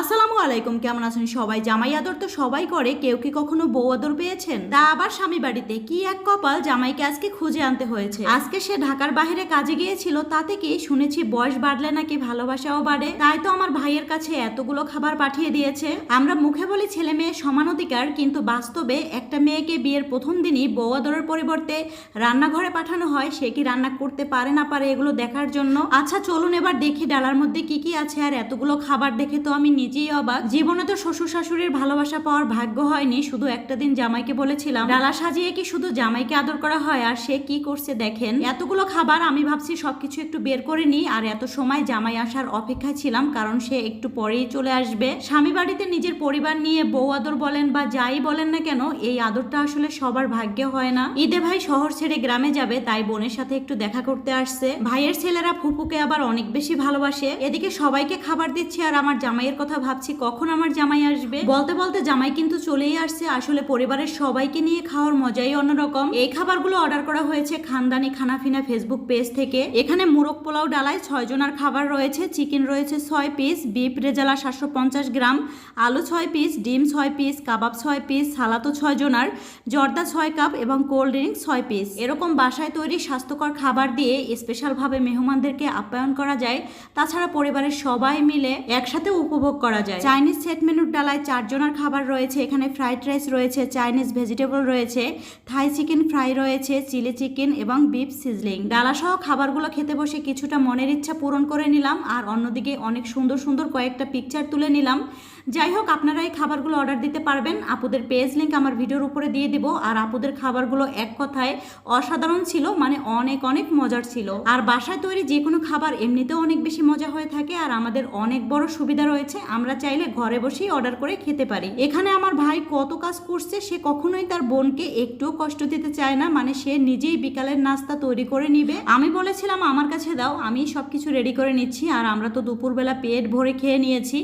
আসসালামু আলাইকুম, কেমন আছেন সবাই? জামাই আদর তো সবাই করে, কেউ কি কখনো বউ আদর পেয়েছেন? তা আবার স্বামী বাড়িতে কি এক কপাল জামাইকে আজকে খুঁজে আনতে হয়েছে? আজকে সে ঢাকার বাহিরে কাজে গিয়েছিল তাতে কি শুনেছি বয়স বাড়লে নাকি ভালোবাসাও বাড়ে। তাই তো আমার ভাইয়ের কাছে এতগুলো খাবার পাঠিয়ে দিয়েছে। আমরা মুখে বলি ছেলে মেয়ে সমান অধিকার, কিন্তু বাস্তবে একটা মেয়েকে বিয়ের প্রথম দিনই বউ আদরের পরিবর্তে রান্নাঘরে পাঠানো হয়, সে কি রান্না করতে পারে না পারে এগুলো দেখার জন্য? আচ্ছা চলুন এবার দেখি ডালার মধ্যে কি কি আছে, আর এতগুলো খাবার দেখে তো আমি নিজেই অবাক। জীবনে তো শ্বশুর শাশুড়ির ভালোবাসা পাওয়ার ভাগ্য হয়নি, শুধু একটা দিন জামাইকে বলেছিলাম, ডালা সাজিয়ে কি শুধু জামাইকে আদর করা হয় আর সে কি করছে দেখেন? এতগুলো খাবার আমি ভাবছি সবকিছু একটু বের করে নিই, আর এত সময় জামাই আসার অপেক্ষায় ছিলাম, কারণ সে একটু পরেই চলে আসবে। স্বামী বাড়িতে নিজের পরিবার নিয়ে বউ আদর বলেন বা যাই বলেন না কেন, এই আদরটা আসলে সবার ভাগ্যে হয় না। ঈদে ভাই শহর ছেড়ে গ্রামে যাবে, তাই বোনের সাথে একটু দেখা করতে আসছে। ভাইয়ের ছেলেরা ফুপুকে আবার অনেক বেশি ভালোবাসে। এদিকে সবাইকে খাবার দিচ্ছে আর আমার জামাইয়ের কথা ভাবছি, কখন আমার জামাই আসবে? বলতে বলতে জামাই কিন্তু চলেই আসছে। আসলে পরিবারের সবাইকে নিয়ে খাওয়ার মজাই অন্যরকম। এই খাবারগুলো অর্ডার করা হয়েছে খানদানি খানাফিনা ফেসবুক পেজ থেকে। এখানে মুরগ পোলাও ডালায় ছয় জনের খাবার রয়েছে। চিকেন রয়েছে ছয় পিস বিফ রেজালা সাতশো পঞ্চাশ গ্রাম, আলু ছয় পিস ডিম ছয় পিস কাবাব ছয় পিস সালাতো ছয় জনার জর্দা ছয় কাপ এবং কোল্ড ড্রিঙ্ক ছয় পিস এরকম বাসায় তৈরি স্বাস্থ্যকর খাবার দিয়ে স্পেশালভাবে মেহমানদেরকে আপ্যায়ন করা যায়। তাছাড়া পরিবারের সবাই মিলে একসাথে উপভোগ করা যায়। চাইনিজ সেট মেনুর ডালায় চারজনের খাবার রয়েছে। এখানে ফ্রাইড রাইস রয়েছে, চাইনিজ ভেজিটেবল রয়েছে, থাই চিকেন ফ্রাই রয়েছে, চিলি চিকেন এবং বিফ সিজলিং। ডালা সহ খাবারগুলো খেতে বসে কিছুটা মনের ইচ্ছা পূরণ করে নিলাম। আর অন্যদিকে অনেক সুন্দর সুন্দর কয়েকটা পিকচার তুলে নিলাম। যাই হোক আপনারা এই খাবারগুলো অর্ডার দিতে পারবেন। আপুদের পেজ লিঙ্ক আমার ভিডিওর উপরে দিয়ে দিব। আর আপুদের খাবারগুলো এক কথায় অসাধারণ ছিল মানে অনেক অনেক মজার ছিল। আর বাসায় তৈরি যে কোনো খাবার এমনিতেও অনেক বেশি মজা হয়ে থাকে, আর আমাদের অনেক বড় সুবিধা রয়েছে। আমরা চাইলে ঘরে বসেই অর্ডার করে খেতে পারি। এখানে আমার ভাই কত কাজ করছে, সে কখনোই তার বোনকে একটুও কষ্ট দিতে চায় না। মানে সে নিজেই বিকালের নাস্তা তৈরি করে নিবে। আমি বলেছিলাম, আমার কাছে দাও, আমি সবকিছু রেডি করে নিচ্ছি। আর আমরা তো দুপুরবেলা পেট ভরে খেয়ে নিয়েছি।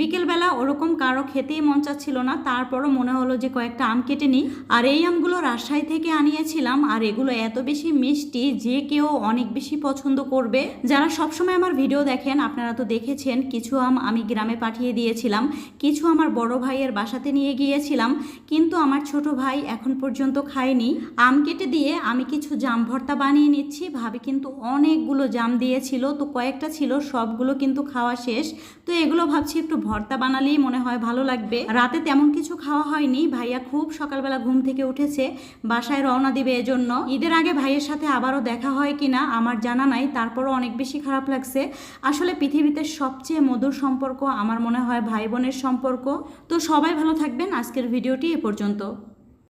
বিকেলবেলা ওরকম কারও খেতেই মন চাচ্ছিল না, তারপরও মনে হলো যে কয়েকটা আম কেটে নিই। আর এই আমগুলো রাজশাহী থেকে আনিয়েছিলাম, আর এগুলো এত বেশি মিষ্টি যে কেউ অনেক বেশি পছন্দ করবে। যারা সবসময় আমার ভিডিও দেখেন, আপনারা তো দেখেছেন, কিছু আম আমি গ্রামে পাঠিয়ে দিয়েছিলাম, কিছু আমার বড় ভাইয়ের বাসাতে নিয়ে গিয়েছিলাম, কিন্তু আমার ছোট ভাই এখন পর্যন্ত খায়নি। আম কেটে দিয়ে আমি কিছু জাম ভর্তা বানিয়ে নিচ্ছি, ভাবি কিন্তু অনেকগুলো জাম দিয়েছিল, তো কয়েকটা ছিল, সবগুলো কিন্তু খাওয়া শেষ। তো এগুলো ভাবছি একটু ভর্তা বানালেই মনে হয় ভালো লাগবে। রাতে তেমন কিছু খাওয়া হয়নি। ভাইয়া খুব সকালবেলা ঘুম থেকে উঠেছে, বাসায় রওনা দিবে এজন্য। ঈদের আগে ভাইয়ের সাথে আবারও দেখা হয় কিনা আমার জানা নাই, তারপরও অনেক বেশি খারাপ লাগছে। আসলে পৃথিবীতে সবচেয়ে মধুর সম্পর্ক আমার মনে হয় ভাই বোনের সম্পর্ক। তো সবাই ভালো থাকবেন। আজকের ভিডিওটি এ পর্যন্ত।